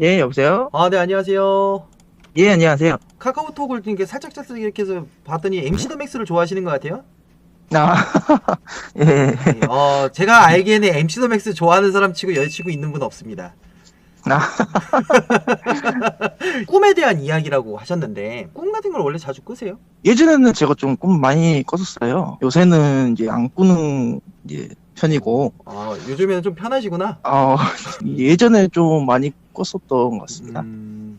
예, 여보세요? 아, 네, 안녕하세요. 예, 안녕하세요. 카카오톡을 이렇게 살짝 살짝 이렇게 해서 봤더니 MC 더 맥스를 좋아하시는 것 같아요. 아, 예. 네, 어, 제가 알기에는 MC 더 맥스 좋아하는 사람 치고 여자친구 있는 분 없습니다. 아, 꿈에 대한 이야기라고 하셨는데 꿈 같은 걸 원래 자주 꾸세요? 예전에는 제가 좀 꿈 많이 꿨었어요. 요새는 이제 안 꾸는 이제 편이고, 아, 요즘에는 좀 편하시구나. 어, 예전에 좀 많이 꿨었던 것 같습니다. 음,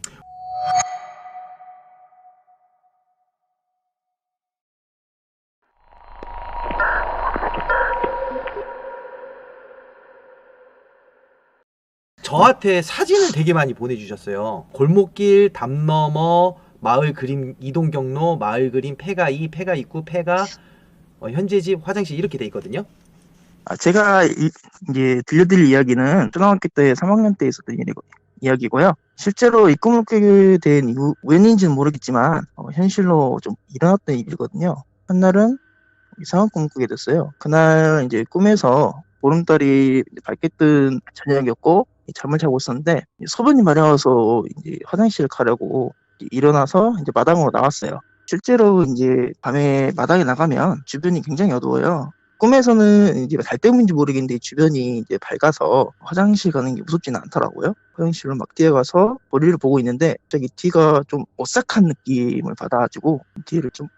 저한테 사진을 되게 많이 보내주셨어요. 골목길, 담 너머, 마을 그림 이동 경로, 마을 그림 폐가 2, 폐가 입구, 폐가 어, 현재 집, 화장실 이렇게 돼 있거든요. 아, 제가 이, 제 들려드릴 이야기는 초등학교 때 3학년 때 있었던 일이고, 이야기고요. 실제로 이 꿈을 꾸게 된 이유, 웬인지는 모르겠지만, 어, 현실로 좀 일어났던 일이거든요. 한날은 이상한 꿈을 꾸게 됐어요. 그날 이제 꿈에서 보름달이 밝게 뜬 저녁이었고, 잠을 자고 있었는데, 소변이 마려워서 이제 화장실을 가려고 일어나서 이제 마당으로 나왔어요. 실제로 이제 밤에 마당에 나가면 주변이 굉장히 어두워요. 꿈에서는 이제 달 때문인지 모르겠는데 주변이 이제 밝아서 화장실 가는 게 무섭지는 않더라고요. 화장실로 막 뛰어가서 머리를 보고 있는데 저기 뒤가 좀 오싹한 느낌을 받아가지고 뒤를 좀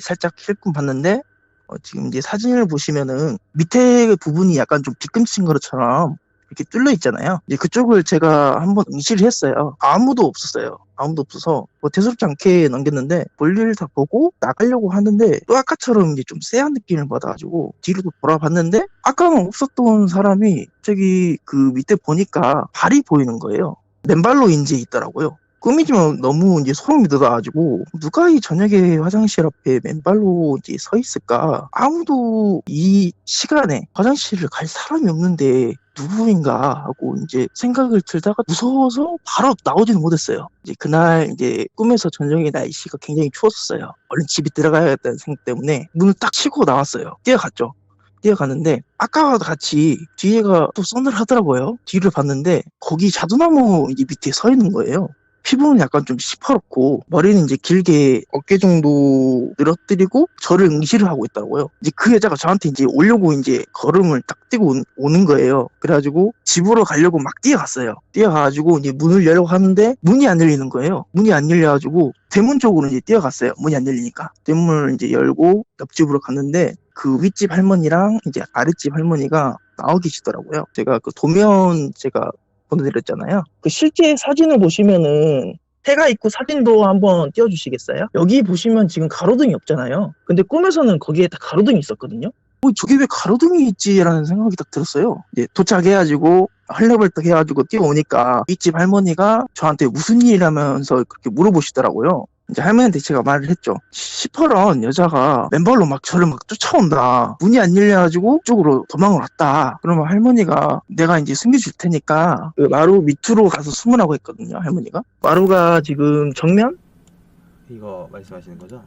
살짝 힐끔 봤는데 어, 지금 이제 사진을 보시면은 밑에 부분이 약간 좀 뒤꿈친 것처럼 이렇게 뚫려 있잖아요. 이제 그쪽을 제가 한번 응시를 했어요. 아무도 없었어요. 아무도 없어서 뭐 대수롭지 않게 넘겼는데 볼일을 다 보고 나가려고 하는데 또 아까처럼 이제 좀 쎄한 느낌을 받아가지고 뒤로 또 돌아봤는데 아까는 없었던 사람이 저기 그 밑에 보니까 발이 보이는 거예요. 맨발로 이제 있더라고요. 꿈이지만 너무 이제 소름이 돋아가지고 누가 이 저녁에 화장실 앞에 맨발로 이제 서 있을까? 아무도 이 시간에 화장실을 갈 사람이 없는데 누구인가 하고 이제 생각을 들다가 무서워서 바로 나오지는 못했어요. 이제 그날 이제 꿈에서 저녁에 날씨가 굉장히 추웠었어요. 얼른 집에 들어가야겠다는 생각 때문에 문을 딱 치고 나왔어요. 뛰어갔죠. 뛰어가는데 아까와 같이 뒤에가 또 서늘하더라고요. 뒤를 봤는데 거기 자두나무 이제 밑에 서 있는 거예요. 피부는 약간 좀 시퍼렇고 머리는 이제 길게 어깨 정도 늘어뜨리고 저를 응시를 하고 있더라고요. 이제 그 여자가 저한테 이제 오려고 이제 걸음을 딱 뛰고 온- 오는 거예요. 그래가지고 집으로 가려고 막 뛰어갔어요. 뛰어가가지고 이제 문을 열려고 하는데 문이 안 열리는 거예요. 문이 안 열려가지고 대문 쪽으로 이제 뛰어갔어요. 문이 안 열리니까 대문을 이제 열고 옆집으로 갔는데 그 윗집 할머니랑 이제 아랫집 할머니가 나와 계시더라고요. 제가 그 도면 제가 보내드렸잖아요. 그 실제 사진을 보시면은 해가 있고 사진도 한번 띄워주시겠어요? 여기 보시면 지금 가로등이 없잖아요. 근데 꿈에서는 거기에 다 가로등이 있었거든요. 어, 저게 왜 가로등이 있지라는 생각이 딱 들었어요. 이제 도착해가지고 헐레벌떡 해가지고 뛰어오니까 윗집 할머니가 저한테 무슨 일이라면서 그렇게 물어보시더라고요. 이제 할머니한테 제가 말을 했죠. 시퍼런 여자가 맨발로 막 저를 막 쫓아온다. 문이 안 열려가지고 쪽으로 도망을 왔다. 그러면 할머니가 내가 이제 숨겨줄 테니까 그 마루 밑으로 가서 숨으라고 했거든요. 할머니가. 마루가 지금 정면? 이거 말씀하시는 거죠?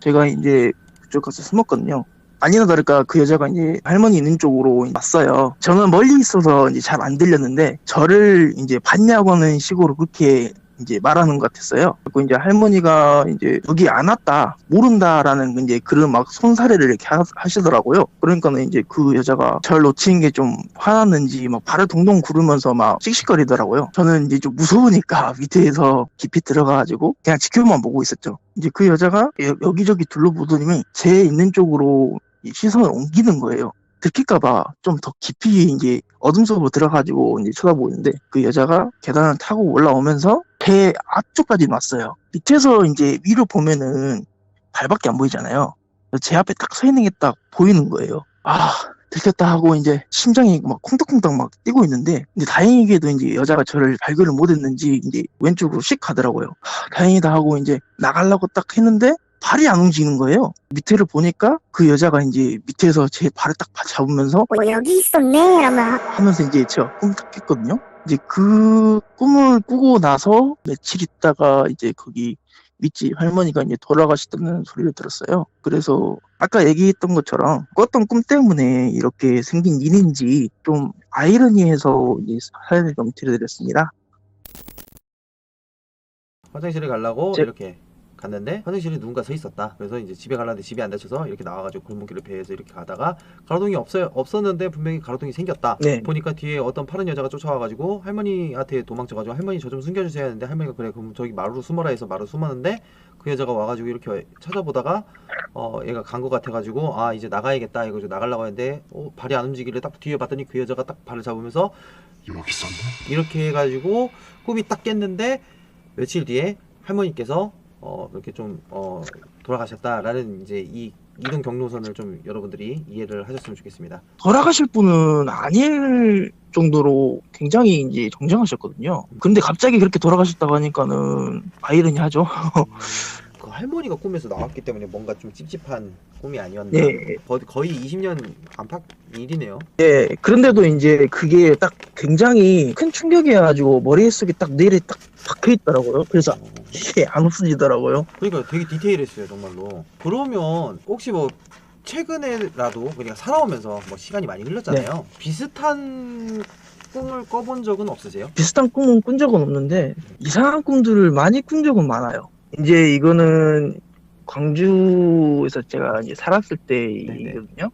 제가 이제 그쪽 가서 숨었거든요. 아니나 다를까 그 여자가 이제 할머니 있는 쪽으로 왔어요. 저는 멀리 있어서 이제 잘 안 들렸는데 저를 이제 봤냐고 하는 식으로 그렇게 이제 말하는 것 같았어요. 그리고 이제 할머니가 이제 여기 안 왔다, 모른다라는 이제 그런 막 손사래를 이렇게 하, 하시더라고요. 그러니까는 이제 그 여자가 저를 놓친 게 좀 화났는지 막 발을 동동 구르면서 막 씩씩거리더라고요. 저는 이제 좀 무서우니까 밑에서 깊이 들어가가지고 그냥 지켜만 보고 있었죠. 이제 그 여자가 여- 여기저기 둘러보더니 제 있는 쪽으로 이 시선을 옮기는 거예요. 들킬까봐 좀 더 깊이 이제 어둠 속으로 들어가지고 이제 쳐다보고 있는데 그 여자가 계단을 타고 올라오면서 배 앞쪽까지 왔어요. 밑에서 이제 위로 보면은 발밖에 안 보이잖아요. 제 앞에 딱 서 있는 게 딱 보이는 거예요. 아, 들켰다 하고 이제 심장이 막 콩닥콩닥 막 뛰고 있는데 근데 다행히게도 이제 여자가 저를 발견을 못했는지 이제 왼쪽으로 씩 가더라고요. 하, 다행이다 하고 이제 나가려고 딱 했는데 발이 안 움직이는 거예요. 밑에를 보니까 그 여자가 이제 밑에서 제 발을 딱 잡으면서 뭐 여기 있었네 라면 하면서 이제 제가 꿈을 딱 깼거든요. 이제 그 꿈을 꾸고 나서 며칠 있다가 이제 거기 밑집 할머니가 이제 돌아가셨다는 소리를 들었어요. 그래서 아까 얘기했던 것처럼 꿨던 꿈 때문에 이렇게 생긴 일인지 좀 아이러니해서 이제 사연을 좀 드려드렸습니다. 화장실에 가려고 제- 이렇게 갔는데 화장실에 누군가 서 있었다. 그래서 이제 집에 가려는데 집에 안 닫혀서 이렇게 나와가지고 골목길을 배에서 이렇게 가다가 가로등이 없어요 없었는데 분명히 가로등이 생겼다. 네. 보니까 뒤에 어떤 파란 여자가 쫓아와가지고 할머니한테 도망쳐가지고 할머니 저 좀 숨겨주세요 했는데 할머니가 그래 그럼 저기 마루로 숨어라 해서 마루 숨었는데 그 여자가 와가지고 이렇게 찾아보다가 어 얘가 간 것 같아가지고 아 이제 나가야겠다 이거 좀 나가려고 했는데 어, 발이 안 움직이길래 딱 뒤에 봤더니 그 여자가 딱 발을 잡으면서 여기 있었네. 이렇게 해가지고 꿈이 딱 깼는데 며칠 뒤에 할머니께서 어 이렇게 좀 어 돌아가셨다라는 이제 이 이동 경로선을 좀 여러분들이 이해를 하셨으면 좋겠습니다. 돌아가실 분은 아닐 정도로 굉장히 이제 정정하셨거든요. 근데 갑자기 그렇게 돌아가셨다고 하니까는 아이러니하죠. 그 할머니가 꿈에서 나왔기 때문에 뭔가 좀 찝찝한 꿈이 아니었나. 예. 거- 거의 20년 안팎 일이네요. 예, 그런데도 이제 그게 딱 굉장히 큰 충격이어가지고 머릿속에 딱 뇌에 딱 박혀 있더라고요. 그래서 어, 이게 안 없어지더라고요. 그러니까 되게 디테일했어요 정말로. 그러면 혹시 뭐 최근에라도 그냥 살아오면서 뭐 시간이 많이 흘렀잖아요. 비슷한 꿈을 꿔본 적은 없으세요? 비슷한 꿈은 꾼 적은 없는데 이상한 꿈들을 많이 꾼 적은 많아요. 이제 이거는 광주에서 제가 이제 살았을 때이거든요.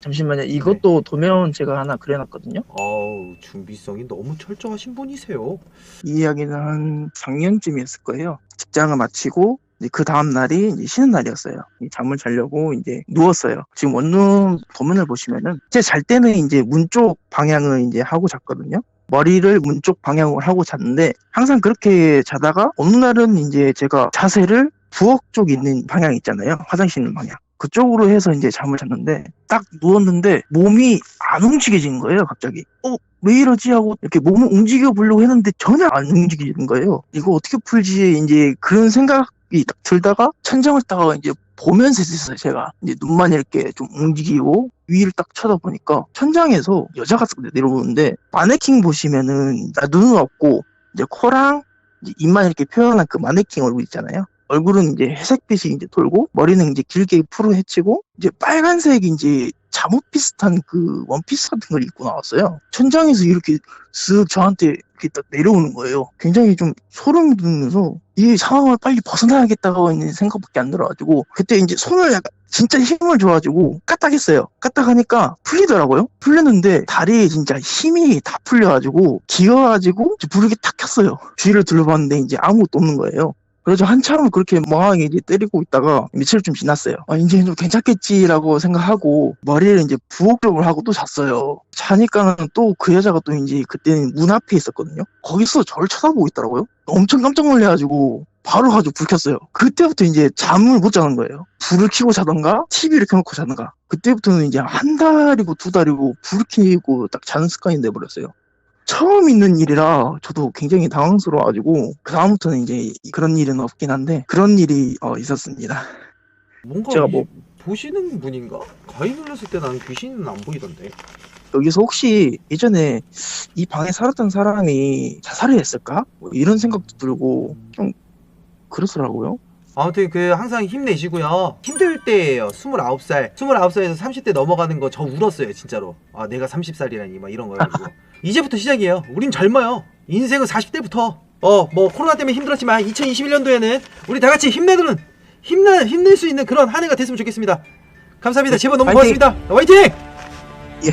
잠시만요. 이것도 도면 제가 하나 그려놨거든요. 어우 준비성이 너무 철저하신 분이세요. 이 이야기는 한 작년쯤이었을 거예요. 직장을 마치고 그 다음 날이 이제 쉬는 날이었어요. 이 잠을 자려고 이제 누웠어요. 지금 원룸 도면을 보시면은 제 잘 때는 이제 문 쪽 방향을 이제 하고 잤거든요. 머리를 문쪽 방향으로 하고 잤는데 항상 그렇게 자다가 어느 날은 이제 제가 자세를 부엌 쪽 있는 방향 있잖아요. 화장실 있는 방향. 그쪽으로 해서 이제 잠을 잤는데 딱 누웠는데 몸이 안 움직여지는 거예요, 갑자기. 어, 왜 이러지 하고 이렇게 몸을 움직여 보려고 했는데 전혀 안 움직이는 거예요. 이거 어떻게 풀지 이제 그런 생각이 딱 들다가 천장을 딱 이제 보면서 있었어요, 제가. 이제 눈만 이렇게 좀 움직이고 위를 딱 쳐다보니까 천장에서 여자가 딱 내려오는데 마네킹 보시면은 나 눈은 없고 이제 코랑 이제 입만 이렇게 표현한 그 마네킹 얼굴 있잖아요. 얼굴은 이제 회색빛이 이제 돌고 머리는 이제 길게 풀어 헤치고 이제 빨간색 이제 잠옷 비슷한 그 원피스 같은 걸 입고 나왔어요. 천장에서 이렇게 쓱 저한테 이렇게 딱 내려오는 거예요. 굉장히 좀 소름이 돋으면서 이 상황을 빨리 벗어나야겠다고 하는 생각밖에 안 들어가지고 그때 이제 손을 약간 진짜 힘을 줘가지고 까딱했어요. 까딱하니까 풀리더라고요. 풀렸는데 다리에 진짜 힘이 다 풀려가지고 기어가지고 이렇게 탁 켰어요. 주위를 둘러봤는데 이제 아무것도 없는 거예요. 그래서 한참을 그렇게 멍하게 이제 때리고 있다가 며칠 좀 지났어요. 아, 이제 좀 괜찮겠지라고 생각하고 머리를 이제 부엌 쪽으로 하고 또 잤어요. 자니까는 또 그 여자가 또 이제 그때는 문 앞에 있었거든요. 거기서 저를 쳐다보고 있더라고요. 엄청 깜짝 놀래가지고 바로 가지고 불 켰어요. 그때부터 이제 잠을 못 자는 거예요. 불을 켜고 자던가 TV를 켜놓고 자던가. 그때부터는 이제 한 달이고 두 달이고 불 켜고 딱 자는 습관이 돼버렸어요. 처음 있는 일이라 저도 굉장히 당황스러워가지고 그 다음부터는 이제 그런 일은 없긴 한데 그런 일이 어, 있었습니다. 뭔가 제가 이- 뭐- 보시는 분인가? 가위 눌렀을 때 나는 귀신은 안 보이던데. 여기서 혹시 예전에 이 방에 살았던 사람이 자살을 했을까? 뭐 이런 생각도 들고 좀 그렇더라고요. 아무튼 그 항상 힘내시고요. 힘들 때예요. 29살. 29살에서 30대 넘어가는 거 저 울었어요, 진짜로. 아, 내가 30살이라니 막 이런 거 가지고. 이제부터 시작이에요. 우린 젊어요. 인생은 40대부터. 어, 뭐 코로나 때문에 힘들었지만 2021년도에는 우리 다 같이 힘내는 힘내 힘낼 수 있는 그런 한 해가 됐으면 좋겠습니다. 감사합니다. 제보 너무 화이팅! 고맙습니다. 화이팅! 예,